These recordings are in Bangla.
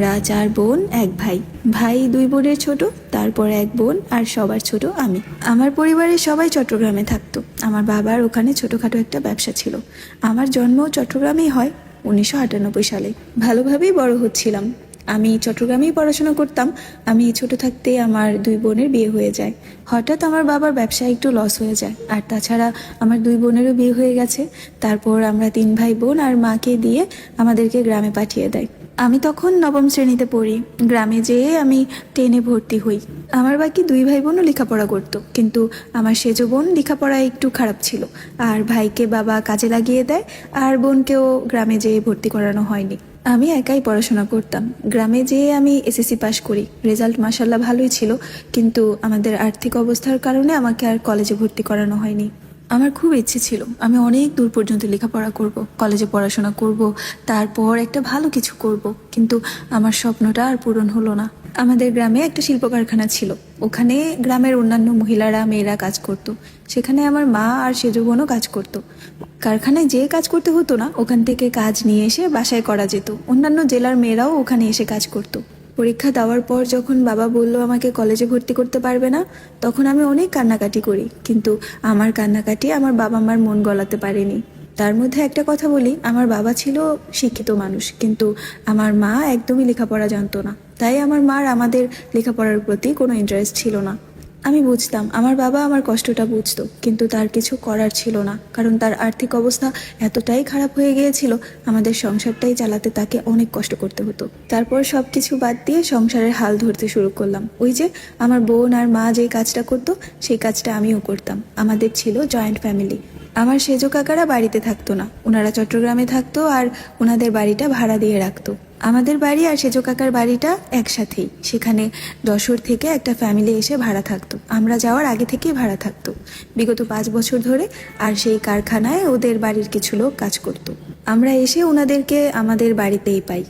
আমরা চার বোন, এক ভাই। ভাই দুই বোনের ছোট, তারপর এক বোন আর সবার ছোট আমি। আমার পরিবারের সবাই চট্টগ্রামে থাকতো। আমার বাবার ওখানে ছোটখাটো একটা ব্যবসা ছিল। আমার জন্ম চট্টগ্রামেই হয়, উনিশশো আটানব্বই সালে। ভালোভাবেই বড় হচ্ছিলাম। আমি চট্টগ্রামেই পড়াশোনা করতাম। আমি ছোট থাকতে আমার দুই বোনের বিয়ে হয়ে যায়। হঠাৎ আমার বাবার ব্যবসা একটু লস হয়ে যায়। আর তাছাড়া আমার দুই বোনেরও বিয়ে হয়ে গেছে। তারপর আমরা তিন ভাই বোন আর মাকে দিয়ে আমাদেরকে গ্রামে পাঠিয়ে দেয়। আমি তখন নবম শ্রেণীতে পড়ি। গ্রামে যেয়ে আমি টেনে ভর্তি হই। আমার বাকি দুই ভাই বোনও লেখাপড়া করতো, কিন্তু আমার সেজো বোন লেখাপড়ায় একটু খারাপ ছিল। আর ভাইকে বাবা কাজে লাগিয়ে দেয়, আর বোনকেও গ্রামে যেয়ে ভর্তি করানো হয়নি। আমি একাই পড়াশোনা করতাম। গ্রামে যেয়ে আমি এসএসসি পাশ করি। রেজাল্ট মাসাল্লাহ ভালোই ছিল, কিন্তু আমাদের আর্থিক অবস্থার কারণে আমাকে আর কলেজে ভর্তি করানো হয়নি। আমার খুব ইচ্ছে ছিল, আমি অনেক দূর পর্যন্ত লেখাপড়া করব, কলেজে পড়াশোনা করব, তারপর একটা ভালো কিছু করব, কিন্তু আমার স্বপ্নটা আর পূরণ হলো না। আমাদের গ্রামে একটা শিল্প কারখানা ছিল, ওখানে গ্রামের অন্যান্য মহিলারা, মেয়েরা কাজ করত, সেখানে আমার মা আর সেজো বোনও কাজ করত। কারখানায় যে কাজ করতে হতো না, ওখান থেকে কাজ নিয়ে এসে বাসায় করা যেত, অন্যান্য জেলার মেয়েরাও ওখানে এসে কাজ করতো। পরীক্ষা দেওয়ার পর যখন বাবা বলল, আমাকে কলেজে ভর্তি করতে পারবে না? তখন আমি অনেক কান্নাকাটি করি। কিন্তু আমার কান্নাকাটি আমার বাবা মার মন গলাতে পারেনি। তার মধ্যে একটা কথা বলি, আমার বাবা ছিল শিক্ষিত মানুষ, কিন্তু আমার মা একদমই লেখাপড়া জানতো না। তাই আমার মার আমাদের লেখাপড়ার প্রতি কোনো ইন্টারেস্ট ছিল না। আমি বুঝতাম, আমার বাবা আমার কষ্টটা বুঝতো, কিন্তু তার কিছু করার ছিল না, কারণ তার আর্থিক অবস্থা এতটাই খারাপ হয়ে গিয়েছিল, আমাদের সংসারটাই চালাতে তাকে অনেক কষ্ট করতে হতো। তারপর সব কিছু বাদ দিয়ে সংসারের হাল ধরতে শুরু করলাম। ওই যে আমার বোন আর মা যে কাজটা করতো, সেই কাজটা আমিও করতাম। আমাদের ছিল জয়েন্ট ফ্যামিলি। আমার সেজো কাকারা বাড়িতে থাকতো না, ওনারা চট্টগ্রামে থাকতো আর ওনাদের বাড়িটা ভাড়া দিয়ে রাখতো। আমাদের বাড়ি আর সেজো কাকার বাড়িটা একসাথেই। সেখানে দশর থেকে একটা ফ্যামিলি এসে ভাড়া থাকতো। আমরা যাওয়ার আগে থেকেই ভাড়া থাকতো। বিগত পাঁচ বছর ধরে আর সেই কারখানায় ওদের বাড়ির কিছু লোক কাজ করতো। আমরা এসে ওনাদেরকে আমাদের বাড়িতেই পাই।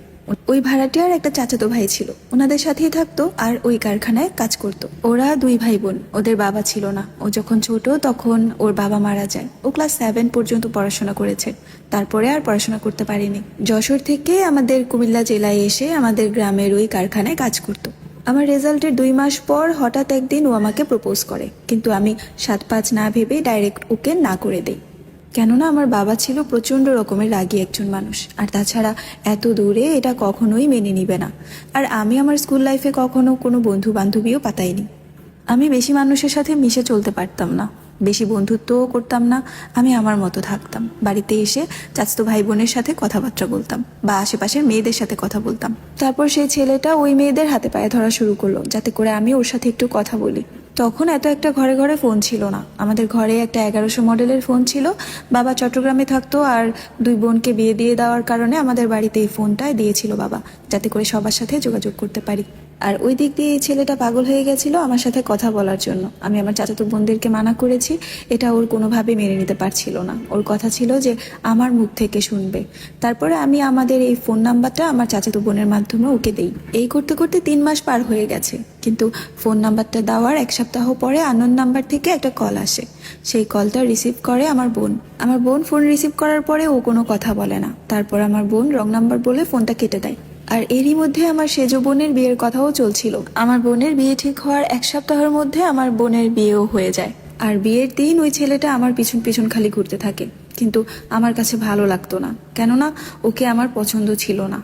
ওই ভাড়াটিয়ার একটা চাচাতো ভাই ছিল। ওনাদের সাথেই থাকতো আর ওই কারখানায় কাজ করতো। ওরা দুই ভাই বোন ওদের বাবা ছিল না। ও যখন ছোট, তখন ওর বাবা মারা যায় ও ক্লাস সেভেন পর্যন্ত পড়াশোনা করেছে। তারপরে আর পড়াশোনা করতে পারেনি। যশোর থেকে আমাদের কুমিল্লা জেলায় এসে আমাদের গ্রামের ওই কারখানায় কাজ করতো। আমার রেজাল্টের দুই মাস পর হঠাৎ একদিন ও আমাকে প্রপোজ করে। কিন্তু আমি সাত পাঁচ না ভেবে ডাইরেক্ট ওকে না করে দেই। কেননা আমার বাবা ছিল প্রচণ্ড রকমের রাগী একজন মানুষ। আর তাছাড়া এত দূরে এটা কখনোই মেনে নিবে না। আর আমি আমার স্কুল লাইফে কখনো কোনো বন্ধু বান্ধবীও পাতাইনি। আমি বেশি মানুষের সাথে মিশে চলতে পারতাম না। বেশি বন্ধুত্বও করতাম না। আমি আমার মতো থাকতাম। বাড়িতে এসে চাচতো ভাই বোনের সাথে কথাবার্তা বলতাম বা আশেপাশের মেয়েদের সাথে কথা বলতাম। তারপর সেই ছেলেটা ওই মেয়েদের হাতে পায়ে ধরা শুরু করল, যাতে করে আমি ওর সাথে একটু কথা বলি। তখন এত একটা ঘরে ঘরে ফোন ছিল না। আমাদের ঘরে একটা এগারোশো মডেলের ফোন ছিল। বাবা চট্টগ্রামে থাকতো আর দুই বোনকে বিয়ে দিয়ে দেওয়ার কারণে আমাদের বাড়িতে এই ফোনটাই দিয়েছিল বাবা, যাতে করে সবার সাথে যোগাযোগ করতে পারি। আর ওই দিক দিয়ে এই ছেলেটা পাগল হয়ে গেছিল আমার সাথে কথা বলার জন্য। আমি আমার চাচাতো বোনদেরকে মানা করেছি, এটা ওর কোনোভাবে মেনে নিতে পারছিল না। ওর কথা ছিল যে, আমার মুখ থেকে শুনবে। তারপরে আমি আমাদের এই ফোন নাম্বারটা আমার চাচাতো বোনের মাধ্যমে ওকে দেই। এই করতে করতে তিন মাস পার হয়ে গেছে। কিন্তু ফোন নাম্বারটা দেওয়ার এক সপ্তাহ পরে আনন্দ নাম্বার থেকে একটা কল আসে। সেই কলটা রিসিভ করে আমার বোন। আমার বোন ফোন রিসিভ করার পরে ও কোনো কথা বলে না। তারপর আমার বোন রং নাম্বার বলে ফোনটা কেটে দেয়। আর এরই মধ্যে আমার সেজ বোনের বিয়ের কথাও চলছিল। আমার বোনের বিয়ে ঠিক হওয়ার এক সপ্তাহের মধ্যে আমার বোনের বিয়েও হয়ে যায়। আর বিয়ের দিন ওই ছেলেটা আমার পিছন পিছন খালি ঘুরতে থাকে। কিন্তু আমার কাছে ভালো লাগতো না। কেননা ওকে আমার পছন্দ ছিল না।